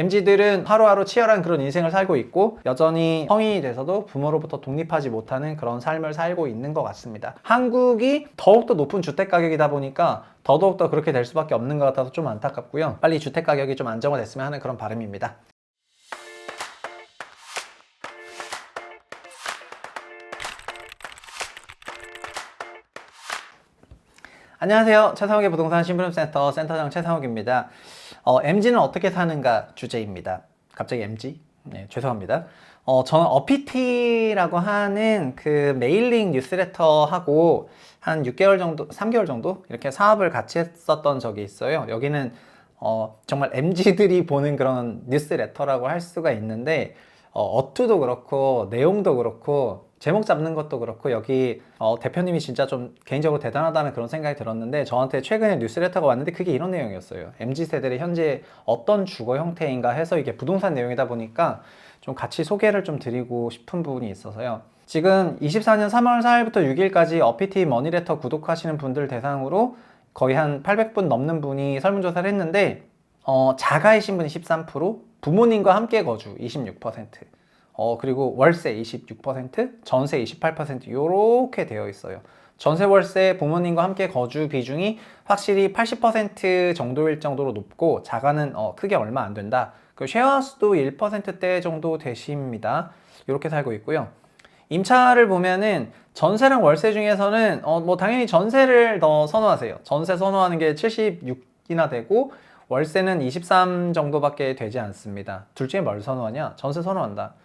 MZ들은 하루하루 치열한 그런 인생을 살고 있고 여전히 성인이 돼서도 부모로부터 독립하지 못하는 그런 삶을 살고 있는 것 같습니다. 한국이 더욱더 높은 주택 가격이다 보니까 더더욱더 그렇게 될 수밖에 없는 것 같아서 좀 안타깝고요. 빨리 주택 가격이 좀 안정화됐으면 하는 그런 바람입니다. 안녕하세요. 최상욱의 부동산 신부름센터 센터장 최상욱입니다. 어, MG는 어떻게 사는가 주제입니다. 갑자기 MG? 네, 죄송합니다. 어, 저는 어피티라고 하는 그 메일링 뉴스레터하고 한 6개월 정도, 3개월 정도 이렇게 사업을 같이 했었던 적이 있어요. 여기는 어, 정말 MG들이 보는 그런 뉴스레터라고 할 수가 있는데 어, 어투도 그렇고 내용도 그렇고 제목 잡는 것도 그렇고 여기 어, 대표님이 진짜 좀 개인적으로 대단하다는 그런 생각이 들었는데 저한테 최근에 뉴스레터가 왔는데 그게 이런 내용이었어요. MZ 세대의 현재 어떤 주거 형태인가 해서 이게 부동산 내용이다 보니까 좀 같이 소개를 좀 드리고 싶은 부분이 있어서요. 지금 24년 3월 4일부터 6일까지 어피티 머니레터 구독하시는 분들 대상으로 거의 한 800분 넘는 분이 설문조사를 했는데 어, 자가이신 분이 13%, 부모님과 함께 거주 26%, 어, 그리고 월세 26%, 전세 28% 이렇게 되어 있어요. 전세 월세 부모님과 함께 거주 비중이 확실히 80% 정도일 정도로 높고 자가는 어, 크게 얼마 안 된다. 그 쉐어하우스도 1%대 정도 되십니다. 이렇게 살고 있고요. 임차를 보면은 전세랑 월세 중에서는 어, 뭐 당연히 전세를 더 선호하세요. 전세 선호하는 게 76이나 되고 월세는 23 정도밖에 되지 않습니다. 둘 중에 뭘 선호하냐? 전세 선호한다.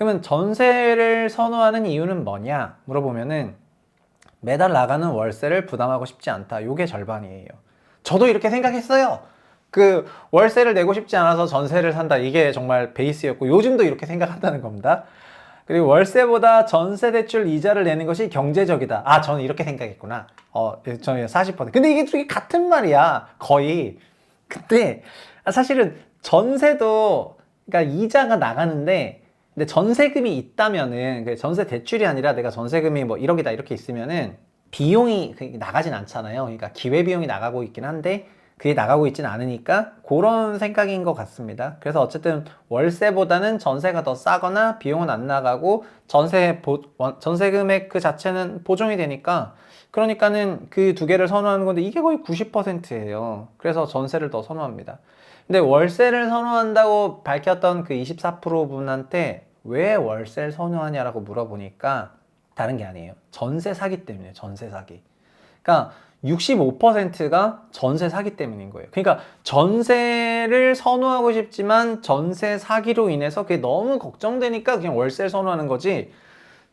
그러면 전세를 선호하는 이유는 뭐냐? 물어보면은 매달 나가는 월세를 부담하고 싶지 않다. 요게 절반이에요. 저도 이렇게 생각했어요. 그 월세를 내고 싶지 않아서 전세를 산다. 이게 정말 베이스였고 요즘도 이렇게 생각한다는 겁니다. 그리고 월세보다 전세 대출 이자를 내는 것이 경제적이다. 아, 저는 이렇게 생각했구나. 어, 저는 40%. 근데 이게 둘이 같은 말이야. 거의. 근데 사실은 전세도 그러니까 이자가 나가는데 근데 전세금이 있다면은 그 전세 대출이 아니라 내가 전세금이 뭐 1억이다 이렇게 있으면은 비용이 그 나가진 않잖아요. 그러니까 기회 비용이 나가고 있긴 한데 그게 나가고 있진 않으니까 그런 생각인 것 같습니다. 그래서 어쨌든 월세보다는 전세가 더 싸거나 비용은 안 나가고 전세 보, 원- 전세 금액 그 자체는 보정이 되니까 그러니까는 그 두 개를 선호하는 건데 이게 거의 90%예요. 그래서 전세를 더 선호합니다. 근데 월세를 선호한다고 밝혔던 그 24% 분한테 왜 월세를 선호하냐라고 물어보니까 다른 게 아니에요. 전세 사기 때문에 전세 사기. 그러니까 65%가 전세 사기 때문인 거예요. 그러니까 전세를 선호하고 싶지만 전세 사기로 인해서 그게 너무 걱정되니까 그냥 월세를 선호하는 거지.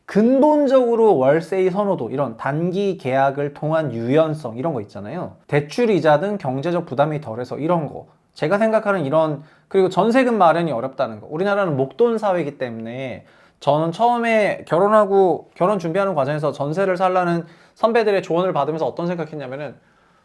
근본적으로 월세의 선호도 이런 단기 계약을 통한 유연성 이런 거 있잖아요. 대출 이자 등 경제적 부담이 덜해서 이런 거. 제가 생각하는 이런 그리고 전세금 마련이 어렵다는 거. 우리나라는 목돈 사회이기 때문에 저는 처음에 결혼하고 결혼 준비하는 과정에서 전세를 살라는 선배들의 조언을 받으면서 어떤 생각했냐면은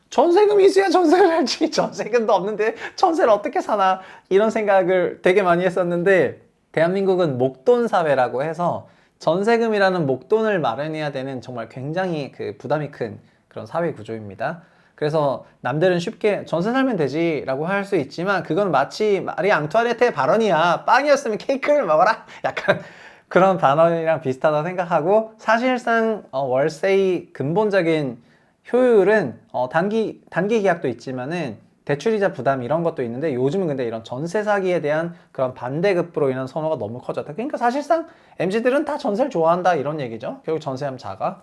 전세금이 있어야 전세를 할지 전세금도 없는데 전세를 어떻게 사나 이런 생각을 되게 많이 했었는데 대한민국은 목돈 사회라고 해서 전세금이라는 목돈을 마련해야 되는 정말 굉장히 그 부담이 큰 그런 사회 구조입니다. 그래서 남들은 쉽게 전세 살면 되지 라고 할 수 있지만 그건 마치 마리 앙투아네트의 발언이야. 빵이었으면 케이크를 먹어라. 약간 그런 단어이랑 비슷하다 생각하고 사실상 어, 월세의 근본적인 효율은 어, 단기 단기 계약도 있지만은 대출이자 부담 이런 것도 있는데 요즘은 근데 이런 전세 사기에 대한 그런 반대급부로 인한 선호가 너무 커졌다. 그러니까 사실상 MZ들은 다 전세를 좋아한다 이런 얘기죠. 결국 전세하면 자가.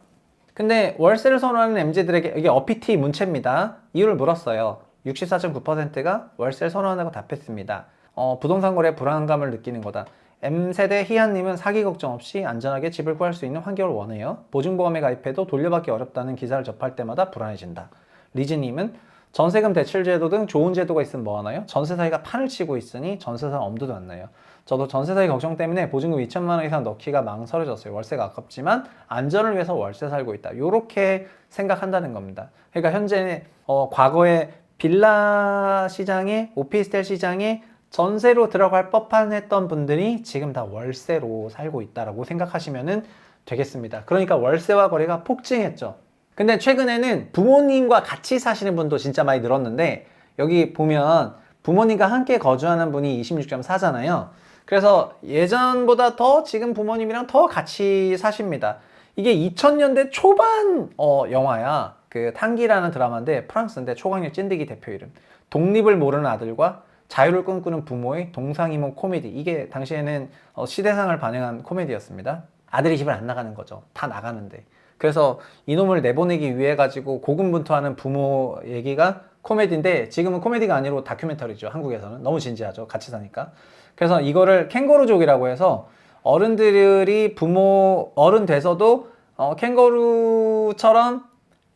근데 월세를 선호하는 MZ들에게 이게 어피티 문체입니다. 이유를 물었어요. 64.9%가 월세를 선호한다고 답했습니다. 어, 부동산 거래 불안감을 느끼는 거다. M세대 희한님은 사기 걱정 없이 안전하게 집을 구할 수 있는 환경을 원해요. 보증보험에 가입해도 돌려받기 어렵다는 기사를 접할 때마다 불안해진다. 리즈님은 전세금 대출 제도 등 좋은 제도가 있으면 뭐하나요? 전세 사기가 판을 치고 있으니 전세상 엄두도 안 나요. 저도 전세 사기 걱정 때문에 보증금 2천만 원 이상 넣기가 망설여졌어요. 월세가 아깝지만 안전을 위해서 월세 살고 있다. 이렇게 생각한다는 겁니다. 그러니까 현재 어, 과거에 빌라 시장에 오피스텔 시장에 전세로 들어갈 법한 했던 분들이 지금 다 월세로 살고 있다라고 생각하시면 되겠습니다. 그러니까 월세와 거래가 폭증했죠. 근데 최근에는 부모님과 같이 사시는 분도 진짜 많이 늘었는데 여기 보면 부모님과 함께 거주하는 분이 26.4잖아요. 그래서 예전보다 더 지금 부모님이랑 더 같이 사십니다. 이게 2000년대 초반 어, 영화야. 그 탄기라는 드라마인데 프랑스인데 초강력 찐득이 대표 이름. 독립을 모르는 아들과 자유를 꿈꾸는 부모의 동상이몽 코미디. 이게 당시에는 어, 시대상을 반영한 코미디였습니다. 아들이 집을 안 나가는 거죠. 다 나가는데. 그래서 이놈을 내보내기 위해 가지고 고군분투하는 부모 얘기가 코미디인데 지금은 코미디가 아니고 다큐멘터리죠. 한국에서는 너무 진지하죠. 같이 사니까. 그래서 이거를 캥거루족이라고 해서 어른들이 부모 어른 돼서도 어, 캥거루처럼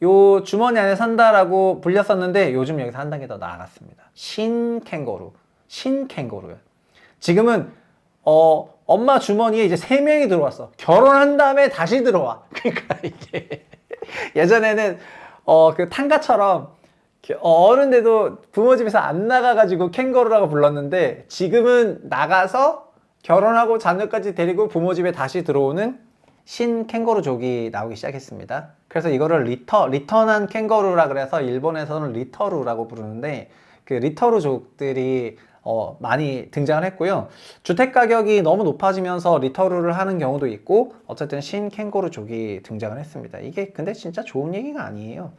요 주머니 안에 산다라고 불렸었는데 요즘 여기서 한 단계 더 나아갔습니다. 신 캥거루, 신 캥거루요. 지금은 어 엄마 주머니에 이제 세 명이 들어왔어. 결혼한 다음에 다시 들어와. 그러니까 이게 예전에는 어 그 탄가처럼 이렇게 어른데도 부모 집에서 안 나가가지고 캥거루라고 불렀는데 지금은 나가서 결혼하고 자녀까지 데리고 부모 집에 다시 들어오는 신 캥거루족이 나오기 시작했습니다. 그래서 이거를 리터, 리턴한 캥거루라 그래서 일본에서는 리터루라고 부르는데 그 리터루족들이 어, 많이 등장을 했고요. 주택 가격이 너무 높아지면서 리터루를 하는 경우도 있고 어쨌든 신 캥거루족이 등장을 했습니다. 이게 근데 진짜 좋은 얘기가 아니에요.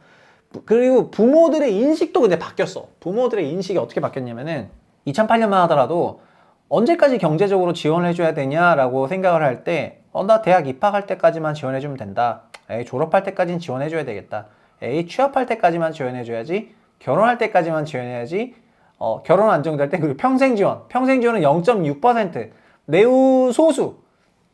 부- 그리고 부모들의 인식도 근데 바뀌었어. 부모들의 인식이 어떻게 바뀌었냐면은 2008년만 하더라도 언제까지 경제적으로 지원을 해줘야 되냐라고 생각을 할 때, 어, 나 대학 입학할 때까지만 지원해주면 된다. 에이, 졸업할 때까지는 지원해줘야 되겠다. 에이, 취업할 때까지만 지원해줘야지. 결혼할 때까지만 지원해야지. 어, 결혼 안정될 때, 그리고 평생 지원. 평생 지원은 0.6%. 매우 소수.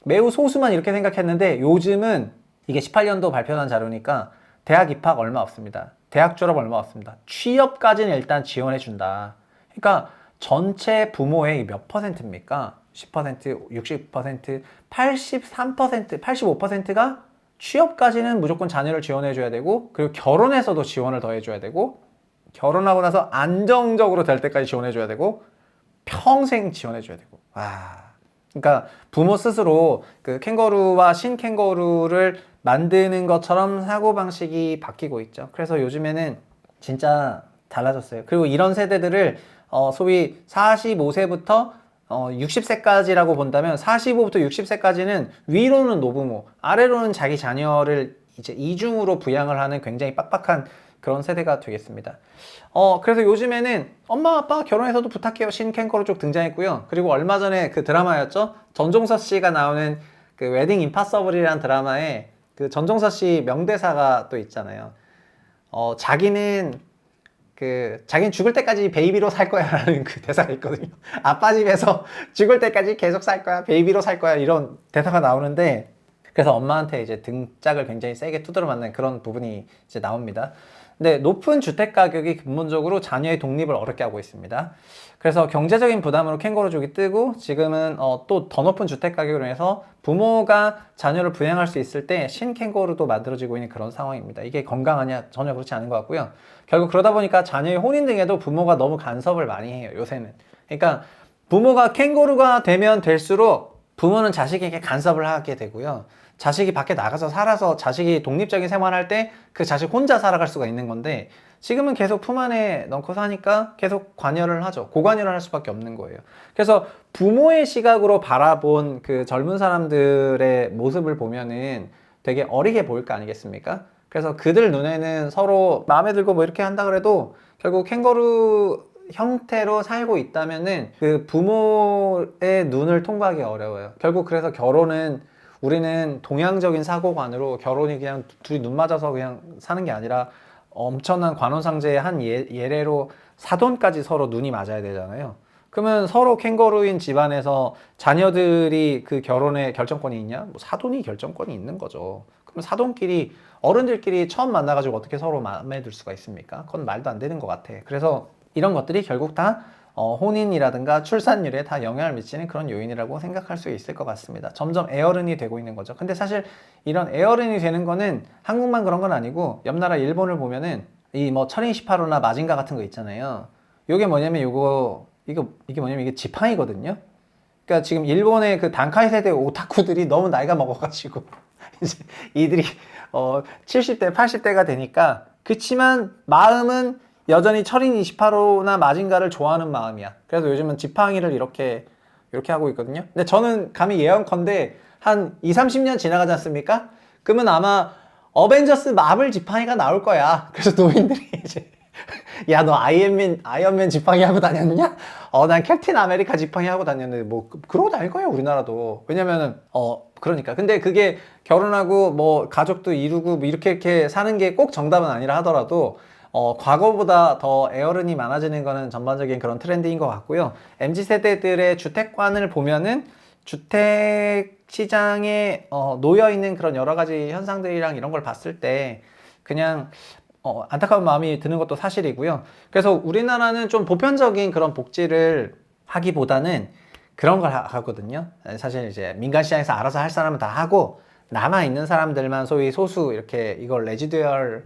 매우 소수만 이렇게 생각했는데 요즘은 이게 18년도 발표한 자료니까 대학 입학 얼마 없습니다. 대학 졸업 얼마 없습니다. 취업까지는 일단 지원해 준다. 그러니까 전체 부모의 몇 퍼센트입니까? 10%, 60%, 83%, 85%가 취업까지는 무조건 자녀를 지원해 줘야 되고 그리고 결혼해서도 지원을 더 해줘야 되고 결혼하고 나서 안정적으로 될 때까지 지원해 줘야 되고 평생 지원해 줘야 되고 와 그러니까 부모 스스로 그 캥거루와 신 캥거루를 만드는 것처럼 사고 방식이 바뀌고 있죠. 그래서 요즘에는 진짜 달라졌어요. 그리고 이런 세대들을 어, 소위 45세부터 어, 60세까지라고 본다면 45부터 60세까지는 위로는 노부모, 아래로는 자기 자녀를 이제 이중으로 부양을 하는 굉장히 빡빡한 그런 세대가 되겠습니다. 어, 그래서 요즘에는 엄마 아빠 결혼해서도 부탁해요 신 캥거루 쪽 등장했고요. 그리고 얼마 전에 그 드라마였죠. 전종서 씨가 나오는 그 웨딩 임파서블이라는 드라마에 그 전종서 씨 명대사가 또 있잖아요. 어, 자기는 그 자기는 죽을 때까지 베이비로 살 거야라는 그 대사가 있거든요. 아빠 집에서 죽을 때까지 계속 살 거야, 베이비로 살 거야 이런 대사가 나오는데 그래서 엄마한테 이제 등짝을 굉장히 세게 두드려 맞는 그런 부분이 이제 나옵니다. 근데 높은 주택 가격이 근본적으로 자녀의 독립을 어렵게 하고 있습니다. 그래서 경제적인 부담으로 캥거루족이 뜨고 지금은 어, 또 더 높은 주택 가격으로 해서 부모가 자녀를 부양할 수 있을 때 신캥거루도 만들어지고 있는 그런 상황입니다. 이게 건강하냐 전혀 그렇지 않은 것 같고요. 결국 그러다 보니까 자녀의 혼인 등에도 부모가 너무 간섭을 많이 해요. 요새는. 그러니까 부모가 캥거루가 되면 될수록 부모는 자식에게 간섭을 하게 되고요. 자식이 밖에 나가서 살아서 자식이 독립적인 생활할 때 그 자식 혼자 살아갈 수가 있는 건데 지금은 계속 품 안에 넣고 사니까 계속 관여를 하죠. 고관여를 할 수밖에 없는 거예요. 그래서 부모의 시각으로 바라본 그 젊은 사람들의 모습을 보면은 되게 어리게 보일 거 아니겠습니까? 그래서 그들 눈에는 서로 마음에 들고 뭐 이렇게 한다 그래도 결국 캥거루 형태로 살고 있다면은 그 부모의 눈을 통과하기 어려워요. 결국 그래서 결혼은 우리는 동양적인 사고관으로 결혼이 그냥 둘이 눈 맞아서 그냥 사는 게 아니라 엄청난 관원상제의 한 예, 예례로 사돈까지 서로 눈이 맞아야 되잖아요. 그러면 서로 캥거루인 집안에서 자녀들이 그 결혼에 결정권이 있냐? 뭐 사돈이 결정권이 있는 거죠. 그럼 사돈끼리 어른들끼리 처음 만나가지고 어떻게 서로 마음에 들 수가 있습니까? 그건 말도 안 되는 것 같아. 그래서 이런 것들이 결국 다 어, 혼인이라든가 출산율에 다 영향을 미치는 그런 요인이라고 생각할 수 있을 것 같습니다. 점점 애어른이 되고 있는 거죠. 근데 사실 이런 애어른이 되는 거는 한국만 그런 건 아니고 옆 나라 일본을 보면은 이 뭐 철인 18호나 마징가 같은 거 있잖아요. 요게 뭐냐면 요거 이거 이게 뭐냐면 이게 지팡이거든요. 그러니까 지금 일본의 그 단카이 세대 오타쿠들이 너무 나이가 먹어가지고 이제 이들이 어 70대 80대가 되니까 그치만 마음은 여전히 철인 28호나 마징가를 좋아하는 마음이야. 그래서 요즘은 지팡이를 이렇게 이렇게 하고 있거든요. 근데 저는 감히 예언컨대 한 2, 30년 지나가지 않습니까? 그러면 아마 어벤져스 마블 지팡이가 나올 거야. 그래서 노인들이 이제 야 너 아이언맨 아이언맨 지팡이 하고 다녔냐? 어 난 캡틴 아메리카 지팡이 하고 다녔는데 뭐 그- 그러고 다닐 거예요 우리나라도 왜냐면은 어 그러니까 근데 그게 결혼하고 뭐 가족도 이루고 뭐 이렇게 이렇게 사는 게 꼭 정답은 아니라 하더라도 어 과거보다 더 에어른이 많아지는 거는 전반적인 그런 트렌드인 것 같고요 mz 세대들의 주택관을 보면은 주택 시장에 어, 놓여 있는 그런 여러 가지 현상들이랑 이런 걸 봤을 때 그냥 어, 안타까운 마음이 드는 것도 사실이고요. 그래서 우리나라는 좀 보편적인 그런 복지를 하기보다는 그런 걸 하- 하거든요. 사실 이제 민간 시장에서 알아서 할 사람은 다 하고 남아 있는 사람들만 소위 소수 이렇게 이걸 레지듀얼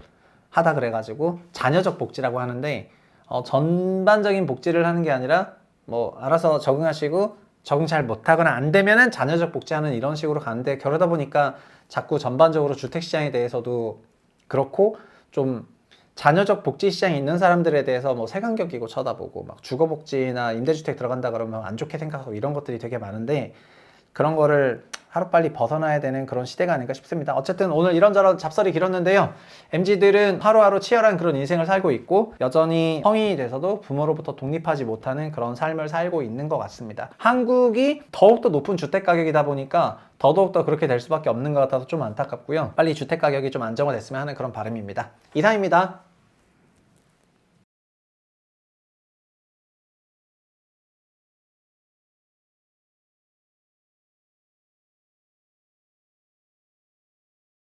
하다 그래가지고 자녀적 복지라고 하는데 어, 전반적인 복지를 하는 게 아니라 뭐 알아서 적응하시고 적응 잘 못하거나 안 되면은 자녀적 복지하는 이런 식으로 가는데 그러다 보니까 자꾸 전반적으로 주택 시장에 대해서도 그렇고 좀 자녀적 복지 시장에 있는 사람들에 대해서 뭐 끼고 쳐다보고 막 주거 복지나 임대주택 들어간다 그러면 안 좋게 생각하고 이런 것들이 되게 많은데 그런 거를 하루빨리 벗어나야 되는 그런 시대가 아닌가 싶습니다. 어쨌든 오늘 이런저런 잡설이 길었는데요. MZ들은 하루하루 치열한 그런 인생을 살고 있고 여전히 성인이 돼서도 부모로부터 독립하지 못하는 그런 삶을 살고 있는 것 같습니다. 한국이 더욱더 높은 주택 가격이다 보니까 더더욱더 그렇게 될 수밖에 없는 것 같아서 좀 안타깝고요. 빨리 주택 가격이 좀 안정화됐으면 하는 그런 바람입니다. 이상입니다.